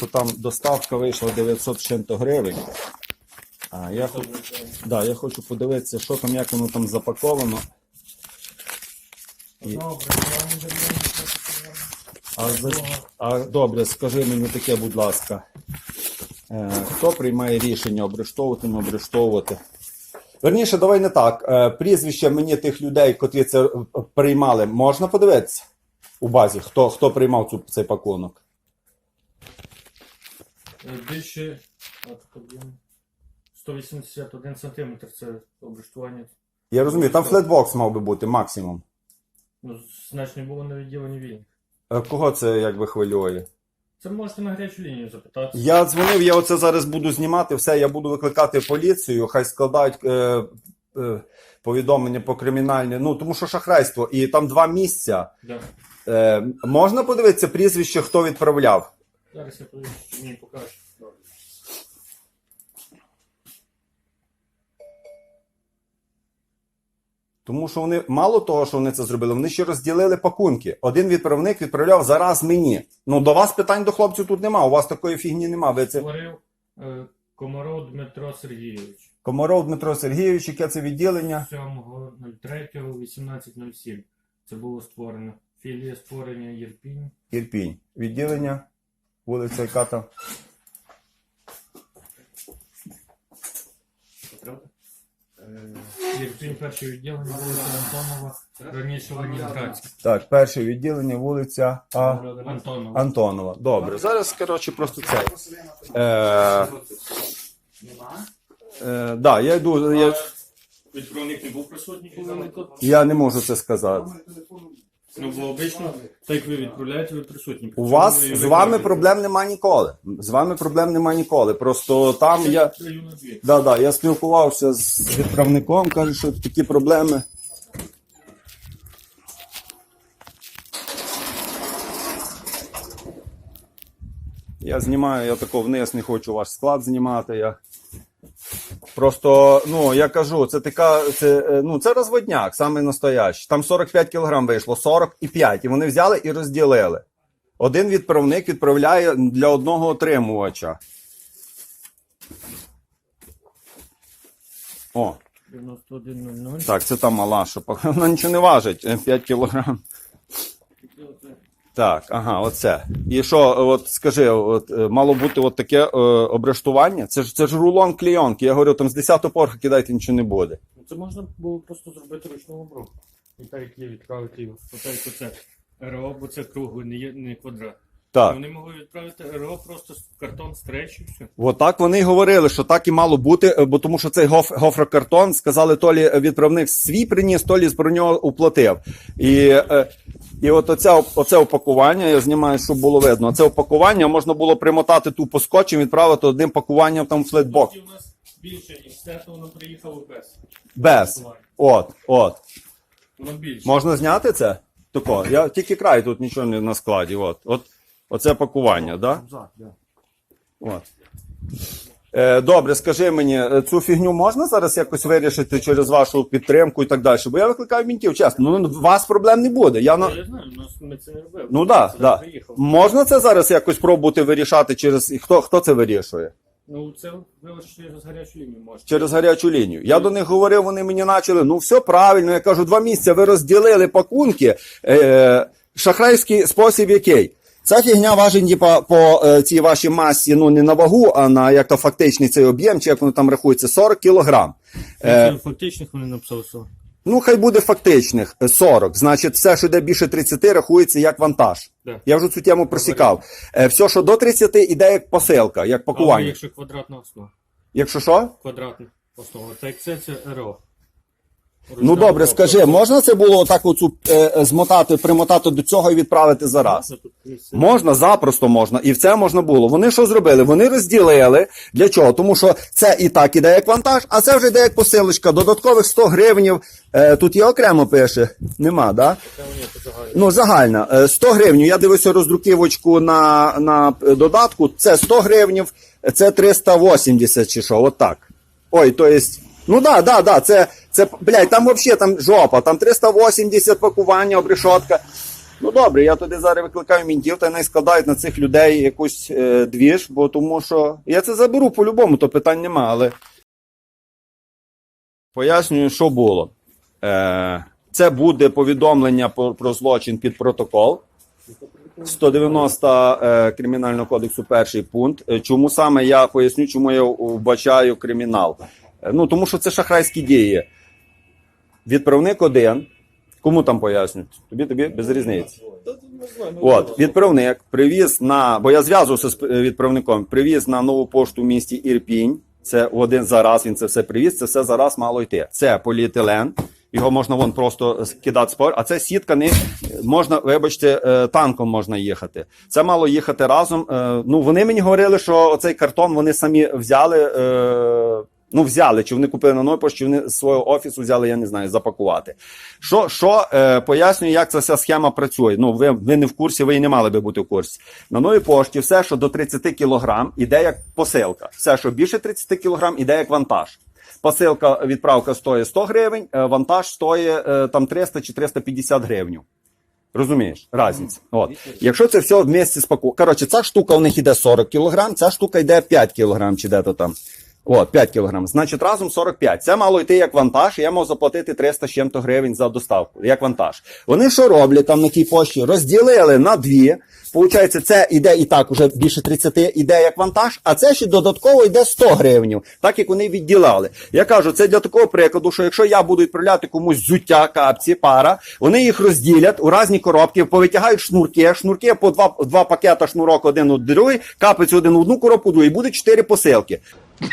що там доставка вийшла 900 з чим-то гривень. А я, да, я хочу подивитися, що там, як воно там запаковано. І- Добре. А, а добре, скажи мені таке, будь ласка. Е, хто приймає рішення обрештовувати, не обрештовувати? Верніше, давай не так. Е, прізвище мені тих людей, котрі це е, приймали, можна подивитися у базі, хто, хто приймав цю, цей пакунок? Е, Більше от, один, 181 сантиметр це облаштування. Я розумію, там флетбокс мав би бути максимум. Ну, значить не було на відділенні вільних. Е, Кого це якби хвилює? Це можете на гарячу лінію запитати. Я дзвонив, я оце зараз буду знімати, все, я буду викликати поліцію, хай складають е, е, повідомлення по кримінальне, ну тому що шахрайство, і там два місця. Да. Е, можна подивитися прізвище, хто відправляв? Зараз я подивлюсь, що мені покажу. Тому що вони мало того, що вони це зробили, вони ще розділили пакунки. Один відправник відправляв зараз мені. Ну до вас питань до хлопців тут нема. У вас такої фігні нема. Ви це Створив е, Комаров Дмитро Сергійович. Комаров Дмитро Сергійович, яке це відділення? 7.03.18.07. Це було створено. Філія створення Єрпінь. Ірпінь. Відділення, вулиця яка там. Єрпінь перше відділення, вулиця Антонова. Раніше Ленінградська. Так, перше відділення, вулиця А. Антонова. Антонова. Добре. Зараз, коротше, просто це. Е, е, да, я йду. Я, Відправник не був присутній, коли ми тут. я не можу це сказати. Ну, бо обично, так як ви відправляєте, ви присутні. У вас з вами проблем нема ніколи. З вами проблем нема ніколи. Просто там я. Да, да, я спілкувався з відправником, каже, що такі проблеми. Я знімаю, я тако вниз не хочу ваш склад знімати. Я... Просто, ну, я кажу, це така, це, е, ну, це розводняк, саме настоящий. Там 45 кг вийшло, 40 і вони взяли і розділили. Один відправник відправляє для одного отримувача. О, 91.00. так, це та мала, що вона нічого не важить, е, 5 кілограм. Так, ага, оце. І що, от скажи, от, е, мало бути от таке е, обрештування? Це ж це ж рулон клейонки. Я говорю, там з 10-го порха кидайте нічого не буде. Ну, Це можна було просто зробити ручну обробку. І так як є відправити його. Отак це РО, бо це круглий, не, не квадрат. Так. Вони могли відправити РО просто з картон стреч і все. Отак вони й говорили, що так і мало бути, е, бо тому що цей гоф, гофрокартон, сказали, то лі відправник свій приніс, то лі про нього уплатив. І, е, і от оце, оце опакування, я знімаю, щоб було видно. Це опакування можна було примотати тупо скотчем, відправити одним пакуванням там флетбок. У нас більше, ніж це, то воно приїхало без. Без. От, от. Воно більше. Можна зняти це? Тако. Я тільки край, тут нічого не на складі. От, от. Оце пакування, так? Да? Да. От. Е, добре, скажи мені, е, цю фігню можна зараз якось вирішити через вашу підтримку і так далі? Бо я викликаю мінтів, чесно. Ну, у вас проблем не буде. Я, на... Я знаю, нас ми це не робили. Ну так, да, да. Можна це зараз якось пробувати вирішати через. і Хто, хто це вирішує? Ну, це вилучити через гарячу лінію можна. Через гарячу лінію. Я до них говорив, вони мені почали. Ну, все правильно. Я кажу, два місяці ви розділили пакунки. Е, шахрайський спосіб який? Ця фігня важить типа, по е, цій вашій масі, ну не на вагу, а на як то фактичний цей об'єм, чи як воно там рахується, 40 кілограм. Е, фактичних вони написали що. ну, хай буде фактичних е, 40. Значить, все, що йде більше 30, рахується як вантаж. Да. Я вже цю тему просікав. Е, все, що до 30, іде як посилка, як пакування. якщо квадратна основа. Якщо що? Квадратна основа. Так це це РО. Ну добре, скажи, можна це було отак оцю е, е, змотати, примотати до цього і відправити зараз? Можна, запросто можна. І в це можна було. Вони що зробили? Вони розділили. Для чого? Тому що це і так іде як вантаж, а це вже йде як посилочка. Додаткових 100 гривнів. Е, тут є окремо пише. Нема, да? Ну, загальна. Е, 100 гривень. Я дивився роздруківочку на, на е, додатку. Це 100 гривнів, це 380 чи що, от так. Ой, то есть, ну да, да, да, це, це, блядь, там вообще там жопа, там 380 пакування, обрешотка. Ну добре, я тоді зараз викликаю мінтів, та не складають на цих людей якусь е, двіж, бо тому що я це заберу по-любому, то питань нема, але пояснюю, що було. Е, це буде повідомлення про, про злочин під протокол. 190 е, Кримінального кодексу перший пункт. Е, Чому саме я поясню, чому я вбачаю кримінал? Е, Ну, тому що це шахрайські дії. Відправник один. Кому там пояснюють? Тобі тобі без різниці. От, відправник привіз на, бо я зв'язувався з е, відправником, привіз на нову пошту в місті Ірпінь. Це один зараз він це все привіз, це все зараз мало йти. Це поліетилен. Його можна вон просто кидати спор, а це сітка не можна, вибачте, е, танком можна їхати. Це мало їхати разом. Ну вони мені говорили, що оцей картон вони самі взяли. Ну, взяли, чи вони купили на новій пошті, чи вони з свого офісу взяли, я не знаю, запакувати. Що, що е, пояснюю, як ця вся схема працює. Ну, ви, ви не в курсі, ви і не мали би бути в курсі. На новій пошті все, що до 30 кілограм, іде як посилка. Все, що більше 30 кілограм, іде як вантаж. Посилка, відправка стоїть 100 гривень, е, вантаж стоїть е, там 300 чи 350 гривень. Розумієш, разниця. От. Якщо це все вместе спаку. Коротше, ця штука у них іде 40 кілограм, ця штука йде 5 кілограм, чи де-то там. От, 5 кілограм. Значить, разом 45. Це мало йти як вантаж, я мав заплатити 300 з чим-то гривень за доставку, як вантаж. Вони що роблять там на тій пошті? Розділили на дві. Получається, це іде і так, уже більше 30 іде як вантаж, а це ще додатково йде 100 гривень, так як вони відділали. Я кажу, це для такого прикладу, що якщо я буду відправляти комусь зуття, капці, пара, вони їх розділять у різні коробки, повитягають шнурки, шнурки по два, два пакета шнурок один у другий, капець один в одну коробку, другу, і буде чотири посилки.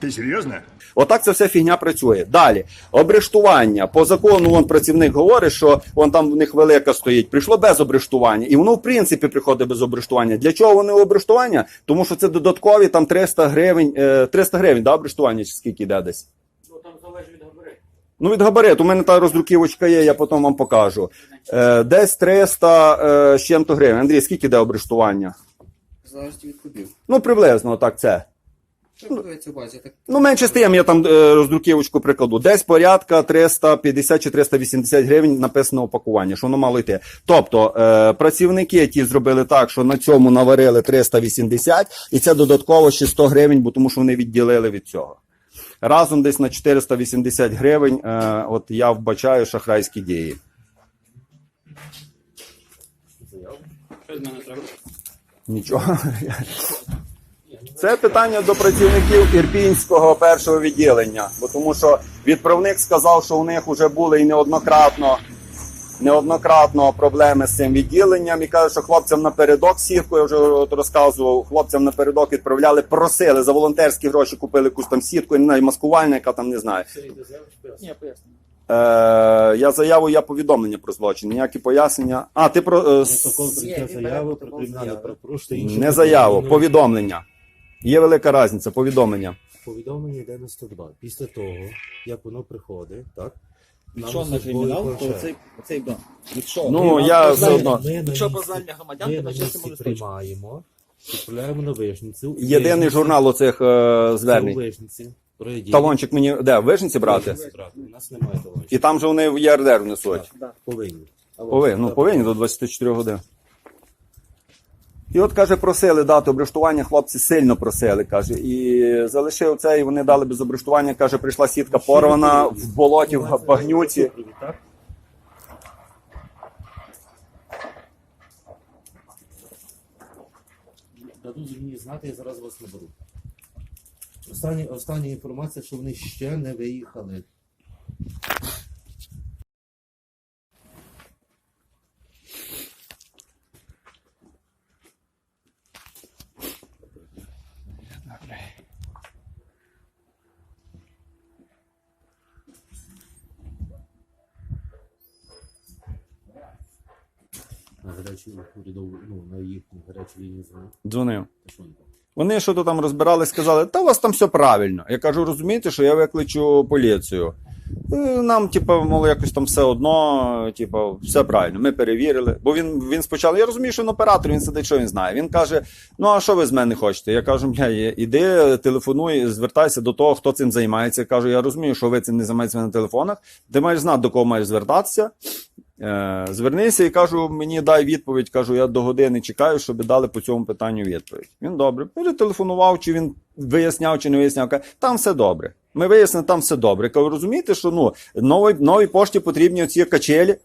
Ты серьезно? Отак ця вся фігня працює. Далі обрештування. По закону вон працівник говорить, що вон там в них велика стоїть. Прийшло без обрештування, і воно в принципі приходить без обрештування. Для чого вони обрештування? Тому що це додаткові там 300 гривень, е, 300 гривень, да, обрештування чи скільки йде десь. Ну там залежить від габариту. Ну, від габариту, у мене та роздруківочка є, я потім вам покажу. Е, десь 300 е, з чим-то гривень. Андрій, скільки йде обрештування? Залежить від кубів. Ну, приблизно так це. Що подивиться в базі? Так Ну, менше з тим, я там е, роздруківочку прикладу. Десь порядка 350 чи 380 гривень написано опакування, що воно мало йти. Тобто е, працівники ті зробили так, що на цьому наварили 380, і це додатково ще 100 гривень, бо тому що вони відділили від цього. Разом десь на 480 гривень, е, от я вбачаю шахрайські дії. Нічого. Це питання до працівників Ірпінського першого відділення, бо тому що відправник сказав, що у них вже були і неоднократно, неоднократно проблеми з цим відділенням. І каже, що хлопцям напередок сітку, я вже от розказував, хлопцям напередок відправляли, просили за волонтерські гроші, купили якусь там сітку, не знаю, маскувальна, яка там не знаю. ні, поясню. Е, я заяву, я повідомлення про злочин, ніякі пояснення. А, ти про е, Протокол прийняття заяви про кримінальне правопорушення. не заяву, повідомлення. повідомлення. Є велика різниця, повідомлення. Повідомлення йде на 102. Після того, як воно приходить, так? Якщо на кримінал, то цей, цей да. Якщо Ну, я все одно. Якщо базальні базальня громадян, то місці може приймаємо, відправляємо на вижницю. Єдиний журнал оцих е, звернень. у вижниці. Проїдіть. Талончик мені де? В вижниці брати? Брати. У нас немає талончика. І там же вони в ЄРДР внесуть. Повинні. Повинні, ну, повинні до 24 годин. І от каже, просили дати обрештування, хлопці сильно просили, каже. І залишив це, і вони дали без обрештування. Каже, прийшла сітка порвана в болоті, в багнюці. Дадуть мені знати, я зараз вас наберу. Остання інформація, що вони ще не виїхали. На гарячій урядову, ну, на їхню гарячу лінію дзвонив. Дзвонив. Вони? Що то там розбирали, сказали, та у вас там все правильно. Я кажу, розумієте, що я викличу поліцію. Е, Нам, типу, мало якось там все одно, типу, все правильно. Ми перевірили. Бо він, він спочатку, я розумію, що він оператор, він сидить, що він знає. Він каже: ну а що ви з мене хочете? Я кажу, бля, іди, телефонуй, звертайся до того, хто цим займається. Я кажу, я розумію, що ви цим не займаєтеся на телефонах. Ти маєш знати, до кого маєш звертатися. Е, звернися і кажу, мені дай відповідь. Кажу, я до години чекаю, щоб дали по цьому питанню відповідь. Він добре. Перетелефонував, чи він виясняв, чи не виясняв. Каже, там все добре. Ми вияснили, там все добре. Кажу, розумієте, що ну, новій, новій пошті потрібні оці качелі.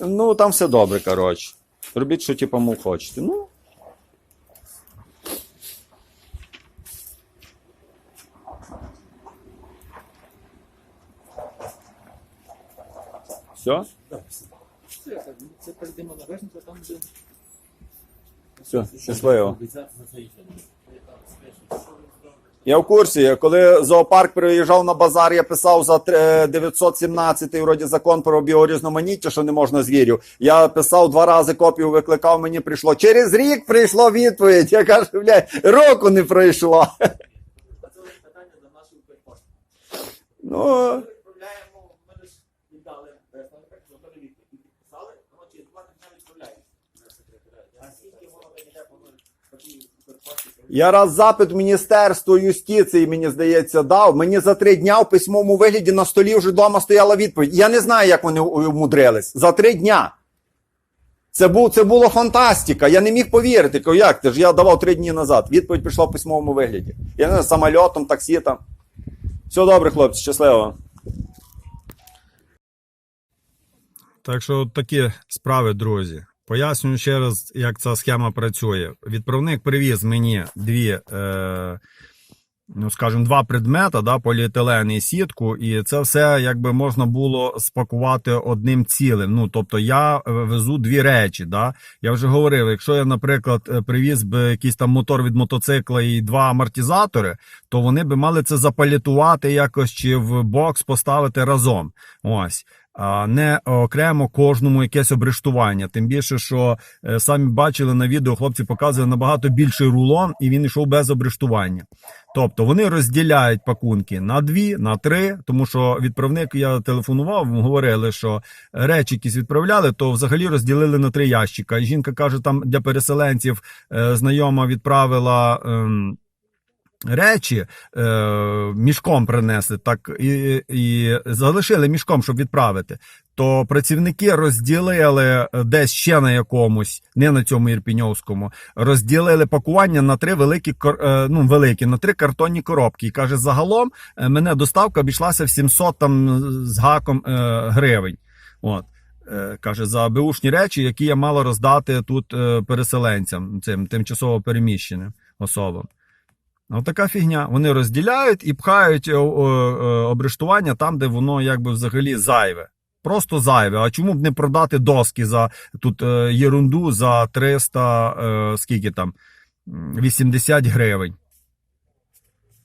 Ну, там все добре, коротше. Робіть, що типу, хочете. Ну. Все? Це, це перейдемо на верхню, там буде. Все, щасливо. Я в курсі. Я Коли зоопарк приїжджав на базар, я писав за е, 917 вроді закон про біорізноманіття, що не можна звірів. Я писав два рази копію, викликав, мені прийшло. Через рік прийшло відповідь. Я кажу, блядь, року не пройшло. А це питання до нашої. Ну, Відправляємо, ми ж віддали, наприклад, зробили відповідь. Підписали, ну через два тижні відправляємо на секретаріат. А скільки воно йде по такій Укрпошті? Я раз запит в Міністерство юстиції, мені здається, дав. Мені за три дня в письмовому вигляді на столі вже вдома стояла відповідь. Я не знаю, як вони вмудрились. За три дня. Це, був, це була фантастика. Я не міг повірити. Кажу, як ти ж я давав три дні назад. Відповідь прийшла в письмовому вигляді. Я не знаю, самольотом, таксі там. Все добре, хлопці, щасливо. Так що такі справи, друзі. Пояснюю ще раз, як ця схема працює. Відправник привіз мені дві, е, ну скажімо, два предмета, да, поліетилен і сітку, і це все якби можна було спакувати одним цілим. Ну, тобто я е, везу дві речі. Да? Я вже говорив, якщо я, наприклад, е, привіз би якийсь там мотор від мотоцикла і два амортизатори, то вони би мали це запалітувати якось чи в бокс поставити разом. Ось. Не окремо кожному якесь обрештування. Тим більше, що е, самі бачили на відео, хлопці показували набагато більший рулон, і він йшов без обрештування. Тобто вони розділяють пакунки на дві, на три, тому що відправник я телефонував, говорили, що речі якісь відправляли, то взагалі розділили на три ящика. І жінка каже, там для переселенців е, знайома відправила. Речі е, мішком принесли, так і, і залишили мішком, щоб відправити. То працівники розділили десь ще на якомусь, не на цьому ірпіньовському, розділили пакування на три великі е, ну, великі, на три картонні коробки. І каже, загалом е, мене доставка обійшлася в 700 там з гаком е, гривень. От. Е, Каже, за беушні речі, які я мала роздати тут е, переселенцям, цим тимчасово переміщеним особам. Ну, така фігня. Вони розділяють і пхають е, обрештування там, де воно якби взагалі зайве. Просто зайве. А чому б не продати доски за тут е, єрунду за 300, е, скільки там, 80 гривень.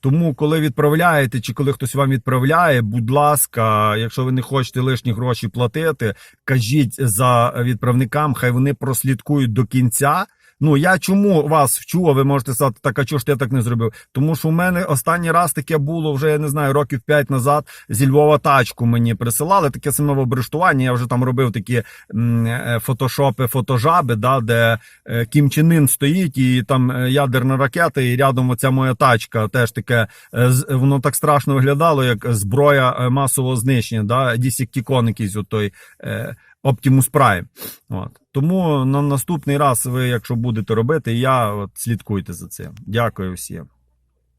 Тому, коли відправляєте, чи коли хтось вам відправляє, будь ласка, якщо ви не хочете лишні гроші платити, кажіть за відправникам, хай вони прослідкують до кінця. Ну я чому вас вчу, ви можете сказати, так а чого ж ти так не зробив? Тому що у мене останній раз таке було вже я не знаю років 5 назад. Зі Львова тачку мені присилали таке саме в обрештуванні. Я вже там робив такі е, фотошопи, фотожаби, да, де е, Кім Чен Ін стоїть, і там е, ядерна ракета, і рядом оця моя тачка. Теж таке з- воно так страшно виглядало, як зброя масового знищення. Да, Дісіктікон якийсь от той. Е, Optimus Prime. От. Тому на наступний раз ви, якщо будете робити, я от слідкуйте за цим. Дякую всім.